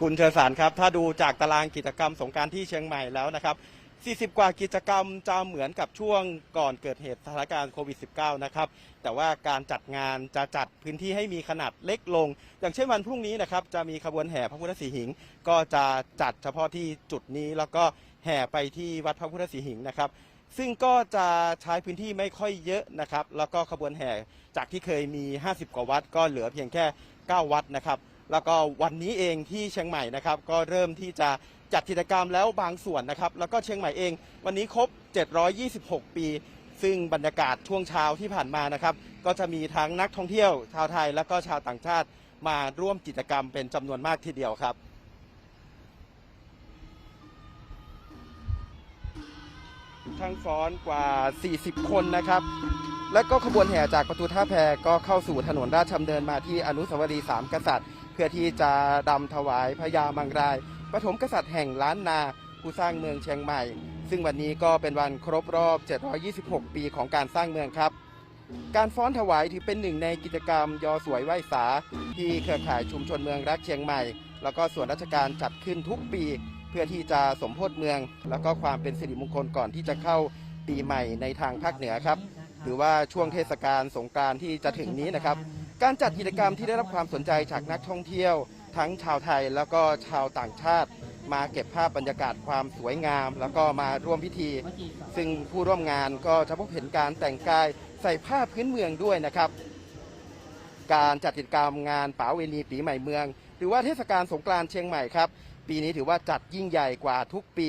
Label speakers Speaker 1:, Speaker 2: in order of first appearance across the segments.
Speaker 1: คุณเชิญสารครับ ถ้าดูจากตารางกิจกรรมสงการที่เชียงใหม่แล้วนะครับ 40 กว่ากิจกรรมจะเหมือนกับช่วงก่อนเกิดเหตุสถานการณ์โควิด -19 นะครับ แต่ว่าการจัดงานจะจัดพื้นที่ให้มีขนาดเล็กลง อย่างเช่นวันพรุ่งนี้นะครับ จะมีขบวนแห่พระพุทธสีหิง ก็จะจัดเฉพาะที่จุดนี้แล้วก็แห่ไปที่วัดพระพุทธสีหิงนะครับซึ่งก็จะใช้พื้นที่ไม่ค่อยเยอะนะครับ แล้วก็ขบวนแห่จากที่เคยมี 50 กว่าวัดก็เหลือเพียงแค่ 9 วัดนะครับ แล้วก็วันนี้เองที่เชียงใหม่นะครับก็เริ่มที่จะจัดกิจกรรมแล้วบางส่วนนะครับ แล้วก็เชียงใหม่เอง วันนี้ครบ 726 ปี ซึ่งบรรยากาศช่วงเช้าที่ผ่านมานะครับ ก็จะมีทั้งนักท่องเที่ยวชาวไทย และก็ชาวต่างชาติมาร่วมกิจกรรมเป็นจำนวนมากทีเดียวครับทั้งฟ้อนกว่า 40 คนนะครับ และก็ขบวนแห่จากประตูท่าแพก็เข้าสู่ถนนราชดำเนินมาที่อนุสาวรีย์สามกษัตริย์ เพื่อที่จะดำถวายพญามังรายปฐมกษัตริย์แห่งล้านนาผู้สร้างเมืองเชียงใหม่ ซึ่งวันนี้ก็เป็นวันครบรอบ 726 ปีของการสร้างเมืองครับ การฟ้อนถวายถือเป็นหนึ่งในกิจกรรมยอสวยไหว้สา ที่เครือข่ายชุมชนเมืองรักเชียงใหม่ แล้วก็ส่วนราชการจัดขึ้นทุกปี เพื่อที่จะสมโพธิเมือง แล้วก็ความเป็นสิริมงคลก่อนที่จะเข้าปีใหม่ในทางภาคเหนือครับ หรือว่าช่วงเทศกาลสงกรานต์ที่จะถึงนี้นะครับ การจัดกิจกรรมที่ได้รับความสนใจจากนักท่องเที่ยว ทั้งชาวไทยแล้วก็ชาวต่างชาติ มาเก็บภาพบรรยากาศความสวยงาม แล้วก็มาร่วมพิธี ซึ่งผู้ร่วมงานก็จะพบเห็นการแต่งกายใส่ผ้าพื้นเมืองด้วยนะครับ การจัดกิจกรรมงานป๋าเวณีปีใหม่เมือง หรือว่าเทศกาลสงกรานต์เชียงใหม่ครับ ปีนี้ถือว่าจัดยิ่งใหญ่กว่าทุกปี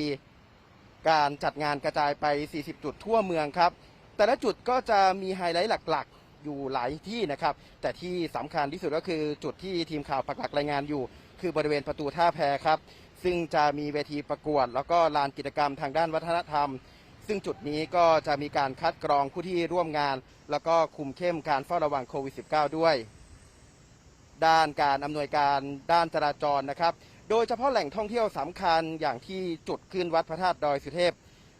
Speaker 1: การจัดงานกระจายไป 40 จุดทั่วเมืองครับ แต่ละจุดก็จะมีไฮไลท์หลัก ๆ อยู่หลายที่นะครับ แต่ที่สำคัญที่สุดก็คือจุดที่ทีมข่าวปักหลักรายงานอยู่ คือบริเวณประตูท่าแพครับ ซึ่งจะมีเวทีประกวด แล้วก็ลานกิจกรรมทางด้านวัฒนธรรม ซึ่งจุดนี้ก็จะมีการคัดกรองผู้ที่ร่วมงาน แล้วก็คุมเข้มการเฝ้าระวังโควิด -19 ด้วย ด้านการอำนวยการด้านจราจรนะครับ โดยเฉพาะแหล่งท่องเที่ยวสำคัญอย่างที่จุดขึ้นวัดพระธาตุดอยสุเทพ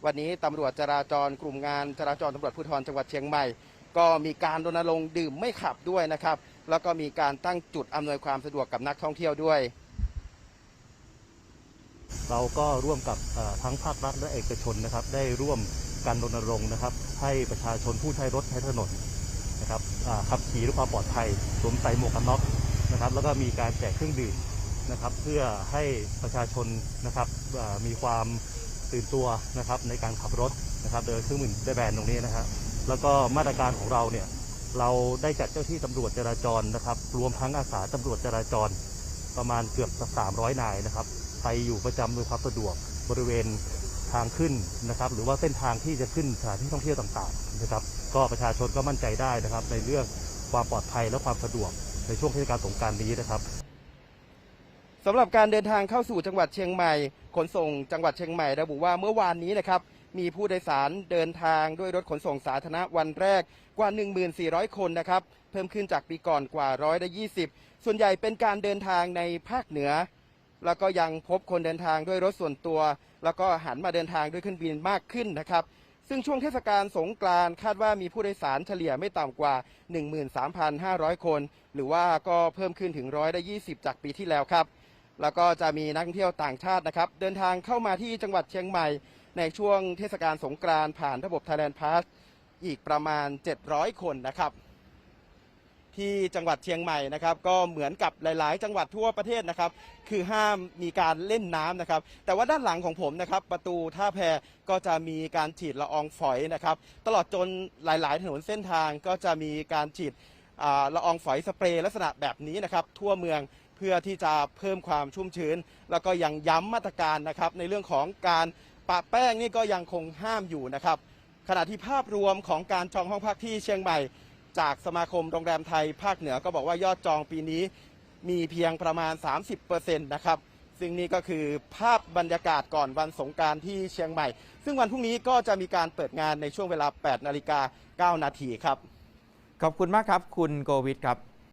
Speaker 1: วันนี้ตำรวจจราจรกลุ่มงานจราจรตำรวจภูธรจังหวัดเชียงใหม่ ก็มีการรณรงค์ดื่มไม่ขับด้วยนะครับ แล้วก็มีการตั้งจุดอำนวยความสะดวกกับนักท่องเที่ยวด้วย
Speaker 2: เราก็ร่วมกับทั้งภาครัฐและเอกชนนะครับ ได้ร่วมกันรณรงค์นะครับ ให้ประชาชนผู้ใช้รถใช้ถนนนะครับขับขี่ด้วยความปลอดภัยสวมใส่หมวกกันน็อกนะครับ แล้วก็มีการแจกเครื่องดื่มนะครับ เพื่อให้ประชาชนนะครับมีความตื่นตัวนะครับในการขับรถนะครับโดยเครื่องดื่มได้แบนตรงนี้นะครับ แล้วก็มาตรการของเราเนี่ยเราได้จัดเจ้าที่ตำรวจจราจรนะครับ รวมทั้งอาสาตำรวจจราจร ประมาณเกือบ300นายนะครับไปอยู่ประจำโดยความสะดวกบริเวณทางขึ้นนะครับ หรือว่าเส้นทางที่จะขึ้นสถานที่ท่องเที่ยวต่างๆนะครับ ก็ประชาชนก็มั่นใจได้นะครับ ในเรื่องความปลอดภัยและความสะดวกในช่วงเทศกาลสงกรารนี้นะครับ
Speaker 1: สำหรับการเดินทางเข้าสู่จังหวัดเชียงใหม่ ขนส่งจังหวัดเชียงใหม่ระบุว่าเมื่อวานนี้นะครับ มีผู้โดยสารเดินทางด้วยรถขนส่งสาธารณะวันแรกกว่า 1,400 คนนะครับ เพิ่มขึ้นจากปีก่อนกว่าร้อยละ20 ส่วนใหญ่เป็นการเดินทางในภาคเหนือ แล้วก็ยังพบคนเดินทางด้วยรถส่วนตัว แล้วก็หันมาเดินทางด้วยเครื่องบินมากขึ้นนะครับ ซึ่งช่วงเทศกาลสงกรานต์คาดว่ามีผู้โดยสารเฉลี่ยไม่ต่ำกว่า 13,500 คน หรือว่าก็เพิ่มขึ้นถึงร้อยละ20 จากปีที่แล้วครับ แล้วก็จะมีนักท่องเที่ยวต่างชาตินะครับ เดินทางเข้ามาที่จังหวัดเชียงใหม่ ในช่วงเทศกาลสงกรานต์ผ่านระบบ Thailand Pass อีกประมาณ 700 คนนะครับ ที่จังหวัดเชียงใหม่นะครับ ก็เหมือนกับหลาย ๆ จังหวัดทั่วประเทศนะครับ คือห้ามมีการเล่นน้ำนะครับ แต่ว่าด้านหลังของผมนะครับ ประตูท่าแพก็จะมีการฉีดละอองฝอยนะครับ ตลอดจนหลาย ๆ ถนนเส้นทางก็จะมีการฉีดละอองฝอยสเปรย์ลักษณะแบบนี้นะครับ ทั่วเมือง เพื่อที่จะเพิ่มความชุ่มชื้น แล้วก็ยังย้ำมาตรการนะครับในเรื่องของการปะแป้งนี่ก็ยังคงห้ามอยู่นะครับขณะที่ภาพรวมของการจองห้องพักที่เชียงใหม่ จากสมาคมโรงแรมไทยภาคเหนือก็บอกว่ายอดจองปีนี้มีเพียงประมาณ 30%นะครับซึ่งนี่ก็คือภาพบรรยากาศก่อนวันสงการที่เชียงใหม่ ซึ่งวันพรุ่งนี้ก็จะมีการเปิดงานในช่วงเวลา 8 นาฬิกา 9 นาทีครับ
Speaker 3: ขอบคุณมากครับ คุณโกวิทครับ